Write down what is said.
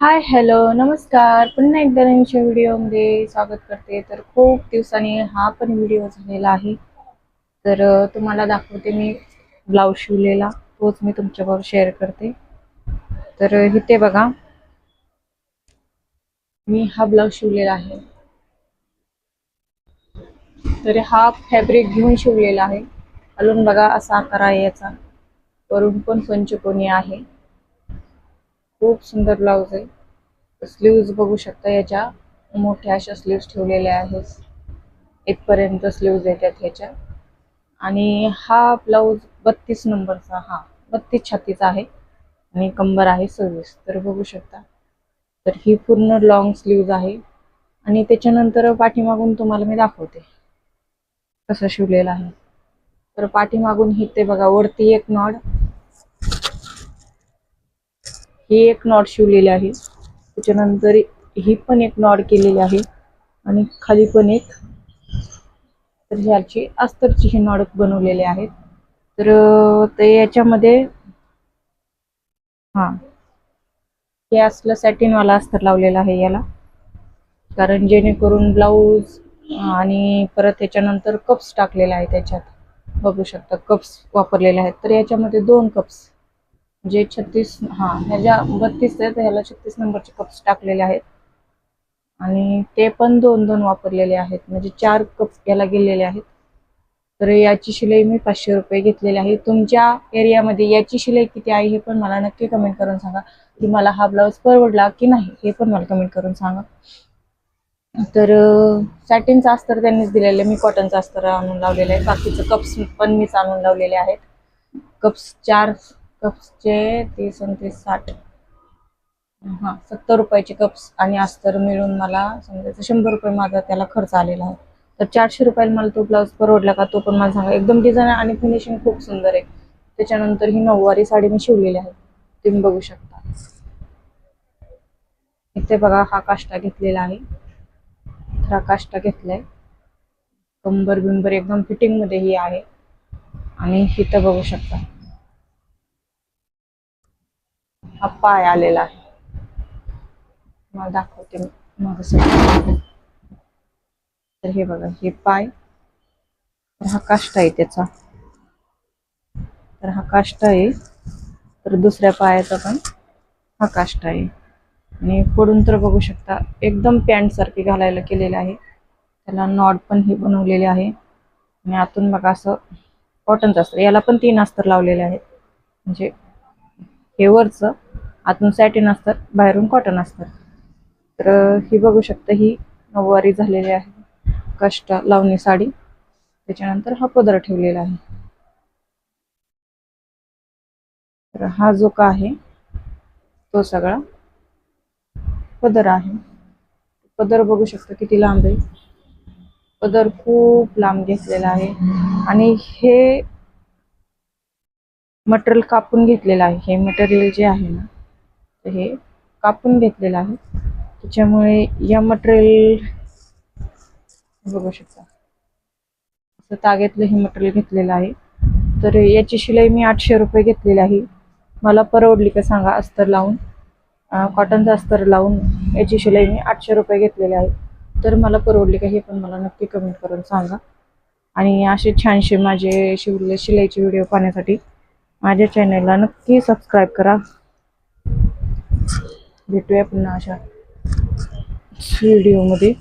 Hi hello नमस्कार. पुन्हा एकदा नवीनच्या व्हिडिओमध्ये स्वागत करते. तर खूप दिवसांनी हा पण व्हिडिओ झालेला आहे. तर तुम्हाला दाखवते मी ब्लाऊज शिवलेला. तोच मी तुमच्याबरोबर शेअर करते. तर इथे बघा. मी हा ब्लाऊज शिवलेला आहे. तर हा फॅब्रिक घेऊन शिवलेला आहे. अजून बघा असा आकार आहे याचा. वरून पण पंचकोनी आहे. खूप सुंदर ब्लाऊज आहे. स्लीव्ज बघू शकता याच्या. मोठ्या अशा स्लीव्ज ठेवलेल्या आहेत. इथपर्यंत स्लीव्ज येतात ह्याच्या आणि हा ब्लाऊज बत्तीस नंबरचा हा बत्तीस छातीचा आहे. आणि कंबर आहे सव्वीस. तर बघू शकता. तर ही पूर्ण लॉंग स्लीव्ज आहे. आणि त्याच्यानंतर पाठीमागून तुम्हाला मी दाखवते. कसं शिवलेलं आहे. तर पाठीमागून ही ते बघा वरती एक नॉड ही एक नॉट शिवलेली आहे. त्याच्यानंतर ही पण एक नॉड केलेली आहे. आणि खाली पण एक. तर ह्याची अस्तरची ही नॉड बनवलेले आहेत तर ते याच्यामध्ये हा. हे असलं सॅटिनवाला अस्तर लावलेला आहे याला. कारण जेणेकरून ब्लाऊज आणि परत त्याच्यानंतर कप्स टाकलेले आहे त्याच्यात. बघू शकता कप्स वापरलेले आहेत. तर याच्यामध्ये दोन कप्स जे छत्तीस हा ह्याच्या बत्तीस आहेत ह्याला छत्तीस नंबरचे कप्स टाकलेले आहेत. आणि ते पण दोन दोन वापरलेले आहेत. म्हणजे चार कप याला गेलेले आहेत. तर याची शिलाई मी पाचशे रुपये घेतलेली आहे. तुमच्या एरियामध्ये याची शिलाई किती आहे हे पण मला नक्की कमेंट करून सांगा. की मला हा ब्लाऊज परवडला की नाही हे पण मला कमेंट करून सांगा. तर सॅटिनचा अस्तर त्यांनीच दिलेलं आहे. मी कॉटनचा अस्तर आणून लावलेलं आहे. बाकीचं कप्स पण मीच आणून लावलेले आहेत. कप्स चार कप्सचे तीस आणि तीस साठ. हां सत्तर रुपयाचे कप्स आणि अस्तर मिळून मला समजायचं शंभर रुपये माझा त्याला खर्च आलेला आहे. तर चारशे रुपयाला मला तो ब्लाऊज परवडला का? तो पण मला सांगा. एकदम डिझाईन आणि फिनिशिंग खूप सुंदर आहे. त्याच्यानंतर ही नऊवारी साडी मी शिवलेली आहे. तुम्ही बघू शकता. इथे बघा हा काष्टा घेतलेला आहे. तर हा काष्टा घेतलाय. कंबर बिंबर एकदम फिटिंगमध्ये ही आहे. आणि इथं बघू शकता. हा पाय आलेला आहे. मला दाखवते मग तर हे बघा हे पाय. तर हा काष्ट आहे त्याचा. तर हा काष्ट आहे. तर दुसऱ्या पायाचा पण हा काष्ट आहे. आणि पुढून तर बघू शकता एकदम पॅन्ट सारखी घालायला केलेलं आहे. त्याला नॉट पण हे बनवलेले आहे. आणि आतून बघा असं कॉटनचं अस्तर याला पण तीन अस्तर लावलेले आहेत. म्हणजे हे वरचं आतून सॅटिन असतात बाहेरून कॉटन असतात. तर ही बघू शकता ही नऊवारी झालेली आहे. कष्ट लावणी साडी. त्याच्यानंतर हा पदर ठेवलेला आहे. तर हा जो का आहे तो सगळा पदर आहे. पदर बघू शकता किती लांब आहे. पदर खूप लांब घेतलेला आहे. आणि हे मटेरियल कापून घेतलेलं आहे. हे मटेरियल जे आहे ना तर हे कापून घेतलेलं आहे. त्याच्यामुळे या मटेरियल बघू शकता. असं तागेतलं हे मटेरियल घेतलेलं आहे. तर याची शिलाई मी आठशे रुपये घेतलेली आहे. मला परवडली का सांगा अस्तर लावून? कॉटनचा अस्तर लावून याची शिलाई मी आठशे रुपये घेतलेली आहे. तर मला परवडली का हे पण मला नक्की कमेंट करून सांगा. आणि असे छानसे माझे शिवले शिलाईचे व्हिडिओ पाहण्यासाठी माझ्या चॅनलला नक्की सबस्क्राईब करा. भेटूया पुन्हा अशा व्हिडिओमध्ये